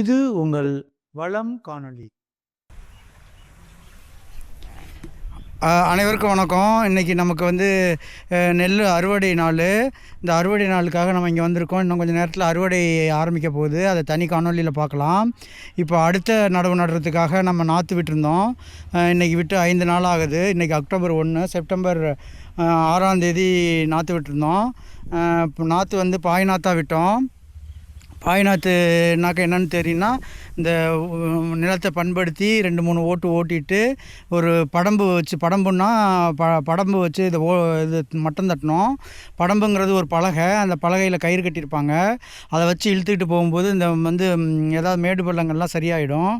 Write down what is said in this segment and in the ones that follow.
இது உங்கள் வளம் காணொளி. அனைவருக்கும் வணக்கம். இன்றைக்கி நமக்கு வந்து நெல் அறுவடை நாள். இந்த அறுவடை நாளுக்காக நம்ம இங்கே வந்திருக்கோம். இன்னும் கொஞ்சம் நேரத்தில் அறுவடை ஆரம்பிக்க போகுது. அதை தனி காணொலியில் பார்க்கலாம். இப்போ அடுத்த நடவு நடுறதுக்காக நம்ம நாற்று விட்டுருந்தோம். இன்றைக்கி இன்னைக்கு விட்டு ஐந்து நாள் ஆகுது. இன்றைக்கி அக்டோபர் ஒன்று செப்டம்பர் ஆறாம் தேதி நாற்று விட்டுருந்தோம். இப்போ நாற்று வந்து பாய் நாற்றா விட்டோம். பாய்நாத்துனாக்க என்னென்னு தெரியும்னா இந்த நிலத்தை பண்படுத்தி ரெண்டு மூணு ஓட்டு ஓட்டிட்டு ஒரு படம்பு வச்சு படம்புன்னா ப படம்பு வச்சு இதை ஓ இது மட்டம் தட்டணும் படம்புங்கிறது ஒரு பலகை. அந்த பலகையில் கயிறு கட்டியிருப்பாங்க. அதை வச்சு இழுத்துக்கிட்டு போகும்போது இந்த வந்து ஏதாவது மேடு பள்ளங்கள்லாம் சரியாயிடும்.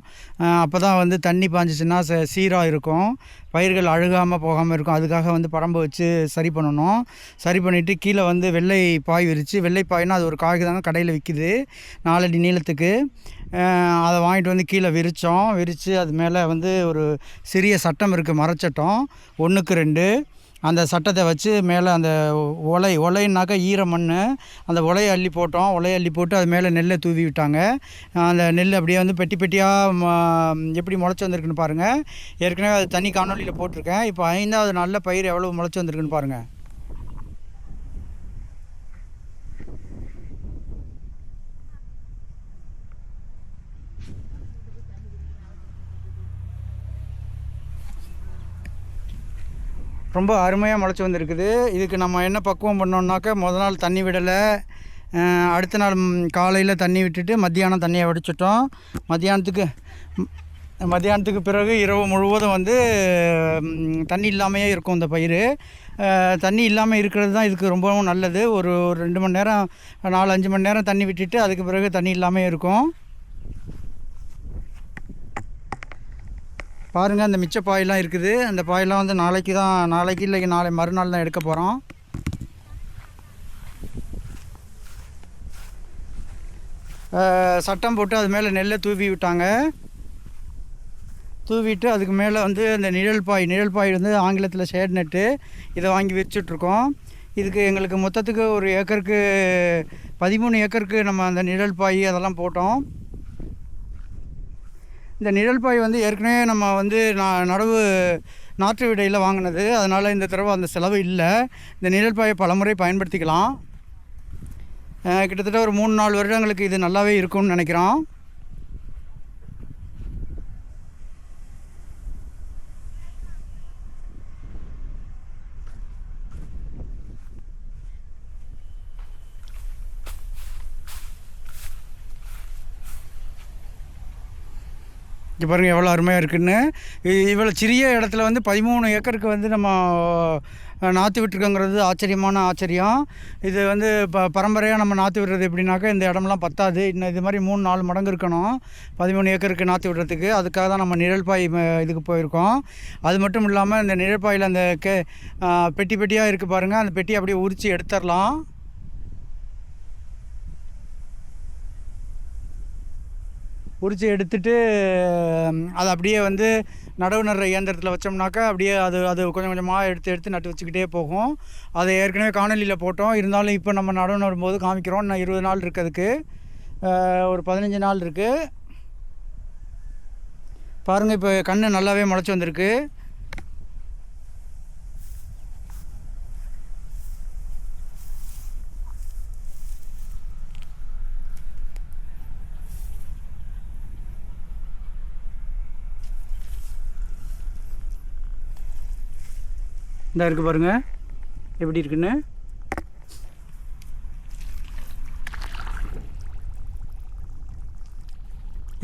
அப்போ தான் வந்து தண்ணி பாஞ்சிச்சுன்னா ச சீராக இருக்கும். பயிர்கள் அழுகாமல் போகாமல் இருக்கும். அதுக்காக வந்து பரம்பு வச்சு சரி பண்ணணும். சரி பண்ணிவிட்டு கீழே வந்து வெள்ளை பாய் விரித்து வெள்ளை பாய்னால் அது ஒரு காய்க்கு தாங்க கடையில் விற்கிது நாலடி நீளத்துக்கு. அதை வாங்கிட்டு வந்து கீழே விரித்தோம் விரித்து அது மேலே வந்து ஒரு சிறிய சட்டம் இருக்குது மரச்சட்டம் ஒன்றுக்கு ரெண்டு. அந்த சட்டத்தை வச்சு மேலே அந்த ஒலை ஒலைன்னாக்கா ஈர மண் அந்த ஒலையை அள்ளி போட்டோம். ஒலையை அள்ளி போட்டு அது மேலே நெல்லை தூவி விட்டாங்க. அந்த நெல் அப்படியே வந்து பெட்டி பெட்டியாக எப்படி முளைச்சி வந்திருக்குன்னு பாருங்கள் ஏற்கனவே அது தனி காணொலியில் போட்டிருக்கேன். இப்போ ஐந்தாவது நாளில் பயிர் எவ்வளோ முளைச்சி வந்திருக்குன்னு பாருங்கள் ரொம்ப அருமையாக முளைச்சி வந்திருக்குது. இதுக்கு நம்ம என்ன பக்குவம் பண்ணோம்னாக்கா முதல் நாள் தண்ணி விடலை. அடுத்த நாள் காலையில் தண்ணி விட்டுட்டு மத்தியானம் தண்ணியை வடிச்சிட்டோம். மத்தியானத்துக்கு மத்தியானத்துக்கு பிறகு இரவு முழுவதும் வந்து தண்ணி இல்லாமையே இருக்கும் இந்த பயிர் தண்ணி இல்லாமல் இருக்கிறது தான் இதுக்கு ரொம்பவும் நல்லது. ஒரு ஒரு ரெண்டு மணி நேரம் நாலு அஞ்சு மணி நேரம் தண்ணி விட்டுட்டு அதுக்கு பிறகு தண்ணி இல்லாமல் இருக்கும். பாருங்கள் அந்த மிச்ச பாயெல்லாம் இருக்குது. அந்த பாயெல்லாம் வந்து நாளைக்கு தான் நாளைக்கு இல்லை நாளை மறுநாள் தான் எடுக்க போகிறோம் சட்டம் போட்டு அது மேலே நெல்லை தூவி விட்டாங்க. தூவிட்டு அதுக்கு மேலே வந்து அந்த நிழல் பாய் நிழல் பாய் வந்து ஆங்கிலத்தில் ஷேட் நெட்டு. இதை வாங்கி விரிச்சிட்ருக்கோம் இதுக்கு எங்களுக்கு மொத்தத்துக்கு ஒரு ஏக்கருக்கு பதிமூணு ஏக்கருக்கு நம்ம அந்த நிழல் பாய் அதெல்லாம் போட்டோம். இந்த நிழல் பாய் வந்து ஏற்கனவே நம்ம வந்து நான் நடவு நாற்று விடையில் வாங்கினது. அதனால் இந்த தடவை அந்த செலவு இல்லை. இந்த நிழல் பாயை பலமுறை பயன்படுத்திக்கலாம். கிட்டத்தட்ட ஒரு மூணு நாலு வருடங்களுக்கு இது நல்லாவே இருக்கும்னு நினைக்கிறோம். இங்கே பாருங்கள் எவ்வளோ அருமையாக இருக்குன்னு. இவ்வளோ சிறிய இடத்துல வந்து பதிமூணு ஏக்கருக்கு வந்து நம்ம நாற்று விட்டுருக்கோங்கிறது ஆச்சரியமான ஆச்சரியம். இது வந்து ப பரம்பரையாக நம்ம நாற்று விடுறது எப்படின்னாக்கா இந்த இடம்லாம் பத்தாது. இன்னும் இது மாதிரி மூணு நாலு மடங்கு இருக்கணும். பதிமூணு ஏக்கருக்கு நாற்று விடுறதுக்கு. அதுக்காக தான் நம்ம நிழல்பாய் ம- இதுக்கு போயிருக்கோம். அது மட்டும் இல்லாமல் இந்த நிழல்பாயில் அந்த கே பெட்டி பெட்டியாக இருக்குது பாருங்கள் அந்த பெட்டியை அப்படியே உரித்து எடுத்துடலாம். உரித்து எடுத்துட்டு அதை அப்படியே வந்து நடவு நடுற இயந்திரத்தில் வச்சோம்னாக்கா அப்படியே அது அது கொஞ்சம் கொஞ்சமாக எடுத்து எடுத்து நட்டு வச்சுக்கிட்டே போகும். அதை ஏற்கனவே காணொலியில் போட்டோம். இருந்தாலும் இப்போ நம்ம நடவு நடும்போது காமிக்கிறோம். இன்னும் இருபது நாள் இருக்கிறதுக்கு ஒரு பதினஞ்சு நாள் இருக்குது பாருங்கள் இப்போ கண் நல்லாவே முளைச்சி வந்திருக்கு. இந்த இருக்குது பாருங்கள் எப்படி இருக்குன்னு?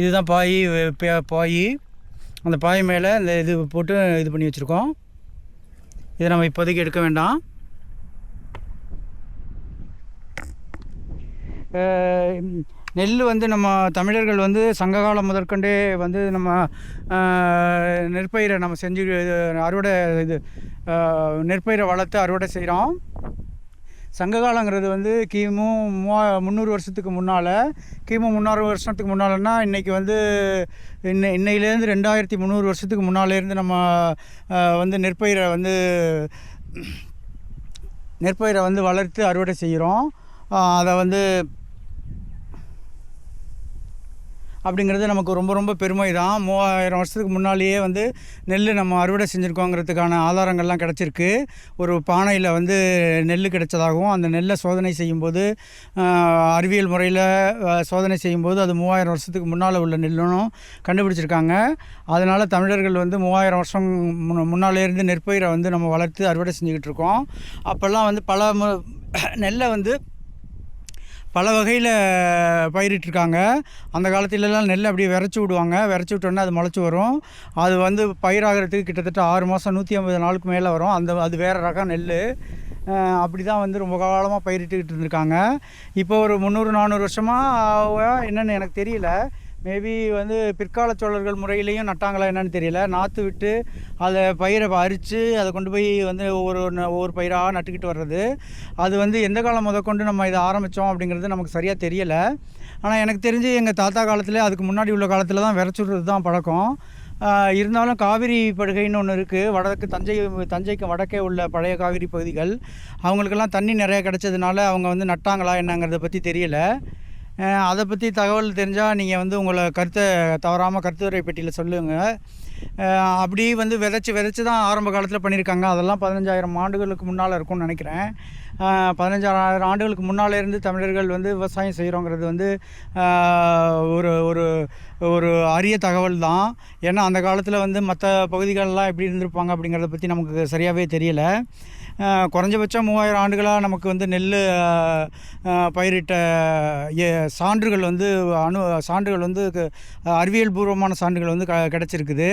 இதுதான் பாய் பாய். அந்த பாய் மேலே இந்த இது போட்டு இது பண்ணி வச்சுருக்கோம். இதை நம்ம இப்போதைக்கு எடுக்க வேண்டாம். நெல் வந்து நம்ம தமிழர்கள் வந்து சங்ககாலம் முதற்கொண்டே வந்து நம்ம நெற்பயிரை நம்ம செஞ்சு அறுவடை இது நெற்பயிரை வளர்த்து அறுவடை செய்கிறோம் சங்ககாலங்கிறது வந்து கிமு மூவா முந்நூறு வருஷத்துக்கு முன்னால் கிமு முந்நூறு வருஷத்துக்கு முன்னாலன்னா இன்றைக்கி வந்து இன்னை இன்னையிலேருந்து ரெண்டாயிரத்தி முந்நூறு வருஷத்துக்கு முன்னாலேருந்து நம்ம வந்து நெற்பயிரை வந்து நெற்பயிரை வந்து வளர்த்து அறுவடை செய்கிறோம் அதை வந்து அப்படிங்கிறது நமக்கு ரொம்ப ரொம்ப பெருமை தான் மூவாயிரம் வருஷத்துக்கு முன்னாலேயே வந்து நெல் நம்ம அறுவடை செஞ்சுருக்கோங்கிறதுக்கான ஆதாரங்கள்லாம் கிடச்சிருக்கு. ஒரு பானையில் வந்து நெல் கிடைச்சதாகவும் அந்த நெல்லை சோதனை செய்யும்போது அறிவியல் முறையில் சோதனை செய்யும்போது அது மூவாயிரம் வருஷத்துக்கு முன்னால் உள்ள நெல்லுன்னு கண்டுபிடிச்சிருக்காங்க. அதனால் தமிழர்கள் வந்து மூவாயிரம் வருஷம் முன்னாலேருந்து முன்னாலே இருந்து நெற்பயிரை வந்து நம்ம வளர்த்து அறுவடை செஞ்சுக்கிட்டு இருக்கோம். அப்போல்லாம் வந்து பல நெல்லை வந்து பல வகையில் பயிரிட்டிருக்காங்க. அந்த காலத்திலலாம் நெல் அப்படியே விரைச்சி விடுவாங்க. விரைச்சி விட்டோன்னே அது முளைச்சி வரும். அது வந்து பயிராகிறதுக்கு கிட்டத்தட்ட ஆறு மாதம் நூற்றி ஐம்பது நாளுக்கு மேலே வரும். அந்த அது வேறு ரகம் நெல் அப்படி தான் வந்து ரொம்ப காலமாக பயிரிட்டுக்கிட்டு இருந்திருக்காங்க. இப்போ ஒரு முந்நூறு நானூறு வருஷமாக என்னென்னு எனக்கு தெரியல. மேபி வந்து பிற்கால சோழர்கள் முறையிலையும் நட்டாங்களா என்னன்னு தெரியல. நாற்று விட்டு அதை பயிரை அரித்து அதை கொண்டு போய் வந்து ஒவ்வொரு ஒவ்வொரு பயிராக நட்டுக்கிட்டு வர்றது. அது வந்து எந்த காலம் முதற்கொண்டு நம்ம இதை ஆரம்பித்தோம் அப்படிங்கிறது நமக்கு சரியாக தெரியலை. ஆனால் எனக்கு தெரிஞ்சு எங்கள் தாத்தா காலத்தில் அதுக்கு முன்னாடி உள்ள காலத்தில் தான் விரைச்சுடுறது தான் பழக்கம். இருந்தாலும் காவிரி படுகைன்னு ஒன்று இருக்குது வடக்கு தஞ்சை தஞ்சைக்கு வடக்கே உள்ள பழைய காவிரி பகுதிகள். அவங்களுக்கெல்லாம் தண்ணி நிறைய கிடைச்சதுனால அவங்க வந்து நட்டாங்களா என்னங்கிறத பற்றி தெரியலை. அதை பற்றி தகவல் தெரிஞ்சால் நீங்கள் வந்து உங்களை கருத்தை தவறாமல் கருத்துரை பெட்டியில் சொல்லுங்கள் அப்படி வந்து விதைச்சி விதைச்சி தான் ஆரம்ப காலத்தில் பண்ணியிருக்காங்க. அதெல்லாம் பதினஞ்சாயிரம் ஆண்டுகளுக்கு முன்னால் இருக்கும்னு நினைக்கிறேன். பதினஞ்சாயிரம் ஆண்டுகளுக்கு முன்னாலேருந்து தமிழர்கள் வந்து விவசாயம் செய்கிறோங்கிறது வந்து ஒரு ஒரு ஒரு அரிய தகவல் தான். ஏன்னா அந்த காலத்தில் வந்து மற்ற பகுதிகளெலாம் எப்படி இருந்திருப்பாங்க அப்படிங்கிறத பற்றி நமக்கு சரியாகவே தெரியல. குறைஞ்சபட்சம் மூவாயிரம் ஆண்டுகளாக நமக்கு வந்து நெல் பயிரிட்ட சான்றுகள் வந்து அணு சான்றுகள் வந்து அறிவியல் பூர்வமான சான்றுகள் வந்து க கிடச்சிருக்குது.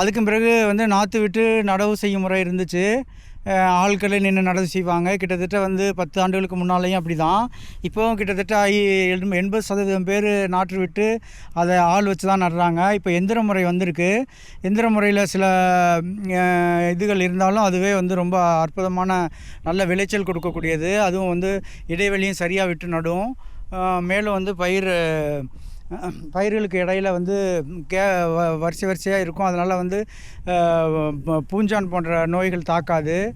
அதுக்கும் பிறகு வந்து நாற்று விட்டு நடவு செய்யும் முறை இருந்துச்சு. ஆட்களை நின்று நடவு செய்வாங்க. கிட்டத்தட்ட வந்து பத்து ஆண்டுகளுக்கு முன்னாலேயும் அப்படி தான் இப்போவும் கிட்டத்தட்ட ஐ- எண்பது சதவீதம் பேர் நாற்று விட்டு அதை ஆள் வச்சு தான் நடுறாங்க. இப்போ எந்திர முறை வந்திருக்கு. எந்திர முறையில் சில இதுகள் இருந்தாலும் அதுவே வந்து ரொம்ப அற்புதமான நல்ல விளைச்சல் கொடுக்கக்கூடியது. அதுவும் வந்து இடைவெளியும் சரியாக விட்டு நடும். மேலும் வந்து பயிர் பயிர்களுக்கு இடையில வந்து கே வ- வரிசை வரிசையாக இருக்கும். அதனால் வந்து பூஞ்சான் போன்ற நோய்கள் தாக்காது.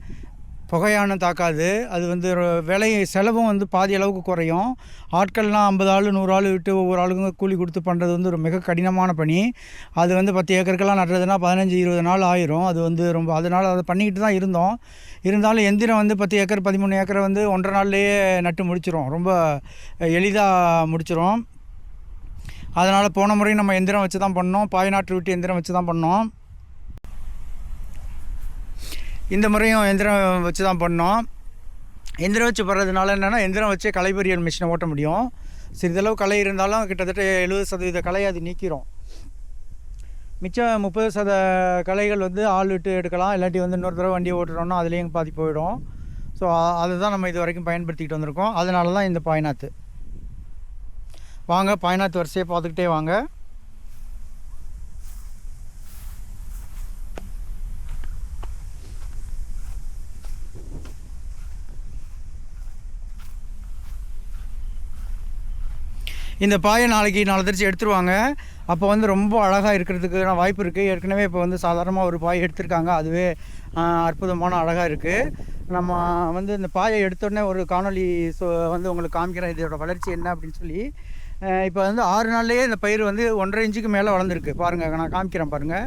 புகையானும் தாக்காது. அது வந்து விலை செலவும் வந்து பாதி அளவுக்கு குறையும். ஆட்கள்லாம் ஐம்பது ஆள் நூறு ஆள் விட்டு ஒவ்வொரு ஆளுக்கும் கூலி கொடுத்து பண்ணுறது வந்து ஒரு மிக கடினமான பணி. அது வந்து பத்து ஏக்கருக்கெல்லாம் நடுறதுனா பதினஞ்சு இருபது நாள் ஆயிரும். அது வந்து ரொம்ப அதனால் அதை பண்ணிக்கிட்டு தான் இருந்தோம். இருந்தாலும் எந்திரம் வந்து பத்து ஏக்கர் பதிமூணு ஏக்கரை வந்து ஒன்றரை நாள்லேயே நட்டு முடிச்சிரும். ரொம்ப எளிதாக முடிச்சிரும். அதனால் போன முறையும் நம்ம எந்திரம் வச்சு தான் பண்ணோம். பாய் நாட்டு விட்டு எந்திரம் வச்சு தான் பண்ணோம். இந்த முறையும் எந்திரம் வச்சு தான் பண்ணோம். எந்திரம் வச்சு போடுறதுனால என்னென்னா எந்திரம் வச்சு களைபொறியல் மிஷினை ஓட்ட முடியும். சிறிதளவு களை இருந்தாலும் கிட்டத்தட்ட எழுபது சதவீத கலையை அது நீக்கிறோம். மிச்சம் முப்பது சத களைகள் வந்து ஆள் விட்டு எடுக்கலாம். இல்லாட்டி வந்து இன்னொரு தடவை வண்டியை ஓட்டுறோம்னா அதுலேயும் பாதி போயிடும். ஸோ அதை தான் நம்ம இது வரைக்கும் பயன்படுத்திக்கிட்டு வந்திருக்கோம். அதனால தான் இந்த பாய்நாத்து. வாங்க பாய்நாத்து வரிசையை பார்த்துக்கிட்டே வாங்க. இந்த பாயை நாளைக்கு நாலு தரிச்சு எடுத்துருவாங்க. அப்போ வந்து ரொம்ப அழகாக இருக்கிறதுக்கான வாய்ப்பு இருக்குது ஏற்கனவே இப்போ வந்து சாதாரணமாக ஒரு பாய் எடுத்திருக்காங்க. அதுவே அற்புதமான அழகாக இருக்குது நம்ம வந்து இந்த பாயை எடுத்தோடனே ஒரு காணொளி சோ வந்து உங்களுக்கு காமிக்கிறேன். இதோட வளர்ச்சி என்ன அப்படின்னு சொல்லி. இப்போ வந்து ஆறு நாள்லேயே இந்த பயிர் வந்து ஒன்றரை இன்ச்சுக்கு மேலே வளர்ந்துருக்கு. பாருங்கள் நான் காமிக்கிறேன் பாருங்கள்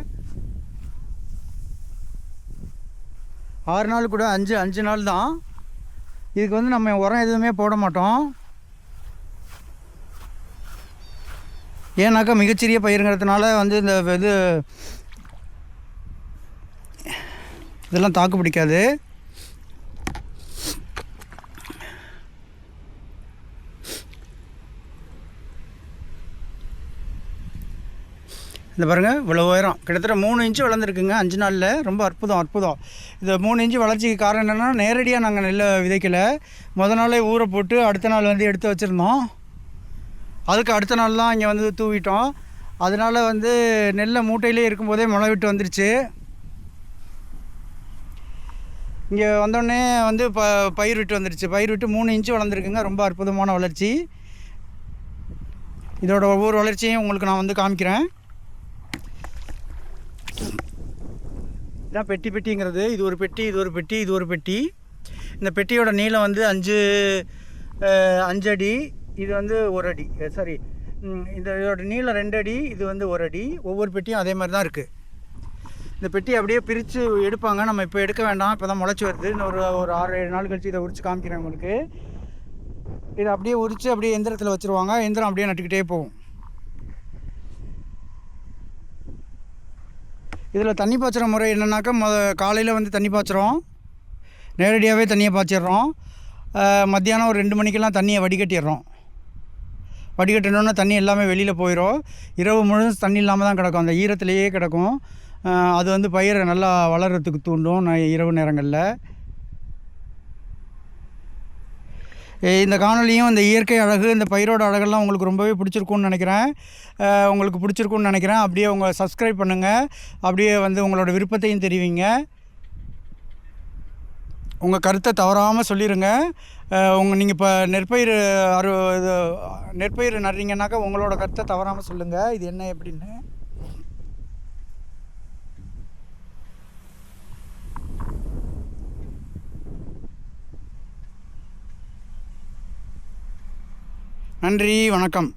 ஆறு நாள் கூட அஞ்சு அஞ்சு நாள் தான். இதுக்கு வந்து நம்ம உரம் எதுவுமே போட மாட்டோம். ஏன்னாக்கா மிகச்சிறிய பயிருங்கிறதுனால வந்து இந்த இது இதெல்லாம் தாக்கு பிடிக்காது. இந்த பாருங்கள் இவ்வளோ உயரம். கிட்டத்தட்ட மூணு இன்ச்சு வளர்ந்துருக்குங்க. அஞ்சு நாளில் ரொம்ப அற்புதம் அற்புதம். இந்த மூணு இன்ச்சு வளர்ச்சிக்கு காரணம் என்னென்னா நேரடியாக நாங்கள் நெல்லை விதைக்கலை. முத நாளே ஊற போட்டு அடுத்த நாள் வந்து எடுத்து வச்சுருந்தோம். அதுக்கு அடுத்த நாள் தான் இங்கே வந்து தூவிட்டோம். அதனால் வந்து நெல்லை மூட்டையிலே இருக்கும்போதே முளை விட்டு வந்துருச்சு. இங்கே வந்தோடனே வந்து ப பயிர் விட்டு வந்துருச்சு. பயிர் விட்டு மூணு இன்ச்சு வளர்ந்துருக்குங்க. ரொம்ப அற்புதமான வளர்ச்சி. இதோட ஒவ்வொரு வளர்ச்சியும் உங்களுக்கு நான் வந்து காமிக்கிறேன். இதான் பெட்டி பெட்டிங்கிறது. இது ஒரு பெட்டி இது ஒரு பெட்டி இது ஒரு பெட்டி. இந்த பெட்டியோட நீளம் வந்து அஞ்சு அஞ்சு அடி இது வந்து ஒரு அடி சாரி இந்த இதோட நீளம் ரெண்டு அடி இது வந்து ஒரு அடி ஒவ்வொரு பெட்டியும் அதே மாதிரி தான் இருக்குது இந்த பெட்டி அப்படியே பிரித்து எடுப்பாங்க. நம்ம இப்போ எடுக்க வேண்டாம். இப்போ தான் முளைச்சி வருது. இன்னும் ஒரு ஒரு ஆறு ஏழு நாள் கழிச்சு இதை உரிச்சு காமிக்கிறேன் உங்களுக்கு. இதை அப்படியே உரித்து அப்படியே எந்திரத்தில் வச்சுருவாங்க. எந்திரம் அப்படியே நட்டுக்கிட்டே போகும். இதில் தண்ணி பாய்ச்சுற முறை என்னென்னாக்கா மொ காலையில் வந்து தண்ணி பாய்ச்சுறோம். நேரடியாகவே தண்ணியை பாய்ச்சிடுறோம். மத்தியானம் ஒரு ரெண்டு மணிக்கெல்லாம் தண்ணியை வடிகட்டிடுறோம். வடிகட்டினோன்னா தண்ணி எல்லாமே வெளியில் போயிடும் இரவு முழுதும் தண்ணி இல்லாமல் தான் கிடக்கும். அந்த ஈரத்திலேயே கிடக்கும். அது வந்து பயிரை நல்லா வளர்கிறதுக்கு தூண்டும் ந- இரவு நேரங்களில். இந்த காணொலியும் இந்த இயற்கை அழகு இந்த பயிரோட அழகெல்லாம் உங்களுக்கு ரொம்பவே பிடிச்சிருக்கும்னு நினைக்கிறேன். உங்களுக்கு பிடிச்சிருக்கும்னு நினைக்கிறேன். அப்படியே உங்கள் சப்ஸ்கிரைப் பண்ணுங்கள் அப்படியே வந்து உங்களோட விருப்பத்தையும் தெரிவிங்க. உங்கள் கருத்தை தவறாமல் சொல்லிடுங்க உங்கள் நீங்கள் இப்போ நெற்பயிர் அறு இது நெற்பயிர் நடுறீங்கன்னாக்கா உங்களோட கருத்தை தவறாமல் சொல்லுங்கள் இது என்ன எப்படின்னு. நன்றி வணக்கம்.